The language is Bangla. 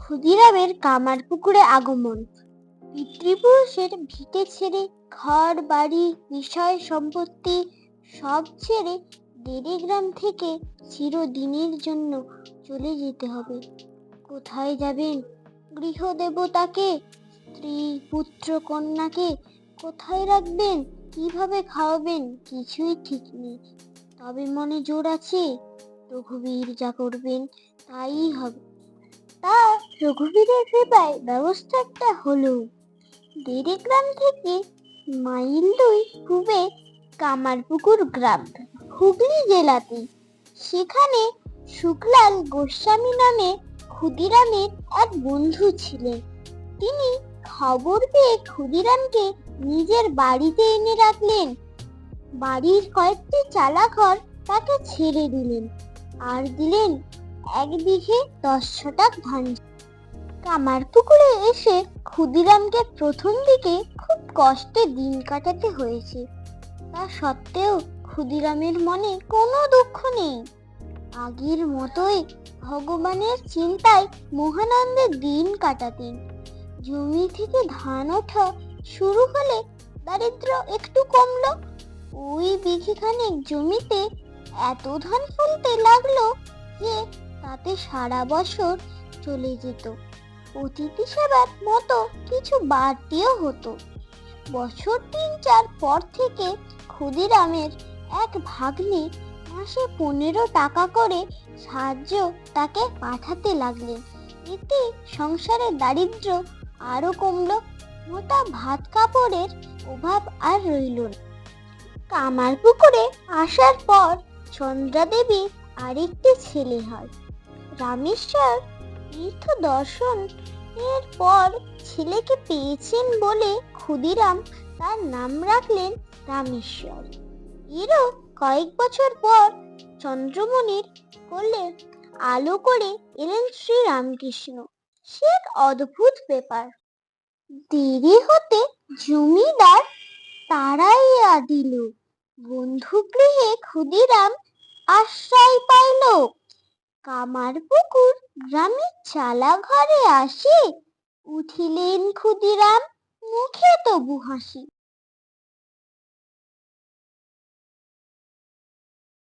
ক্ষুদিরামের কামার পুকুরে আগমন। পিতৃপুরুষের ভিটে ছেড়ে ঘর, বাড়ি, বিষয় সম্পত্তি সব ছেড়ে দেড়ে গ্রাম থেকে চিরদিনের জন্য চলে যেতে হবে। কোথায় যাবেন? গৃহদেবতাকে? স্ত্রী, পুত্র, কন্যাকে কোথায় রাখবেন? কীভাবে খাওয়াবেন? কিছুই ঠিক নেই। তবে মনে জোর আছে রঘুবীর যা করবেন তাই হবে। তা রঘুবীরের কৃপায় ব্যবস্থা একটা হলো। দেড়ে গ্রাম থেকে মাইল দুই পূবে কামারপুকুর গ্রাম, হুগলি জেলাতে। সেখানে শুক্লাল গোস্বামী নামে ক্ষুদিরামের এক বন্ধু ছিলেন। তিনি খবর পেয়ে ক্ষুদিরামকে নিজের বাড়িতে এনে রাখলেন। বাড়ির কয়েকটি চালাঘর তাকে ছেড়ে দিলেন। আর দিলেন এক বিঘে দশ ছটাক ধান কামার পুকুরে এসে ক্ষুদিরামকে প্রথম দিকে খুব কষ্টে দিন কাটাতে হয়েছে। তা সত্ত্বেও ক্ষুদিরামের মনে কোনো দুঃখ নেই। আগের মতোই ভগবানের চিন্তায় মহানন্দে দিন কাটাতেন। জমি থেকে ধান ওঠা শুরু হলে দারিদ্র একটু কমল। ওই বিঘিখানেক জমিতে এত ধান ফলতে লাগল যে তাতে সারা বছর চলে যেত। অতিথি সেবার মতো কিছু বাড়তিও হতো। বছর তিন চার পর থেকে ক্ষুদিরামের এক ভাগ্নে মাসে পনেরো টাকা করে সাহায্য তাকে পাঠাতে লাগলেন। এতে সংসারের দারিদ্র আরও কমল, মোটা ভাত কাপড়ের অভাব আর রইল না। কামার পুকুরে আসার পর চন্দ্রাদেবী আরেকটি ছেলে হয়। রামেশ্বর তীর্থ দর্শন এর পর ছেলেকে পেয়েছেন বলে ক্ষুদিরাম তার নাম রাখলেন রামেশ্বর। এরও কয়েক বছর পর চন্দ্রমণির কোলে আলো করে এলেন শ্রী রামকৃষ্ণ সে এক অদ্ভুত ব্যাপার। দেরি হতে জমিদার তাড়াইয়া দিল বন্ধু গৃহে ক্ষুদিরাম আশ্রয় পাইল। কামার পুকুর গ্রামে চালা ঘরে আসে। উঠিলেন ক্ষুদিরাম মুখে তবু হাসি।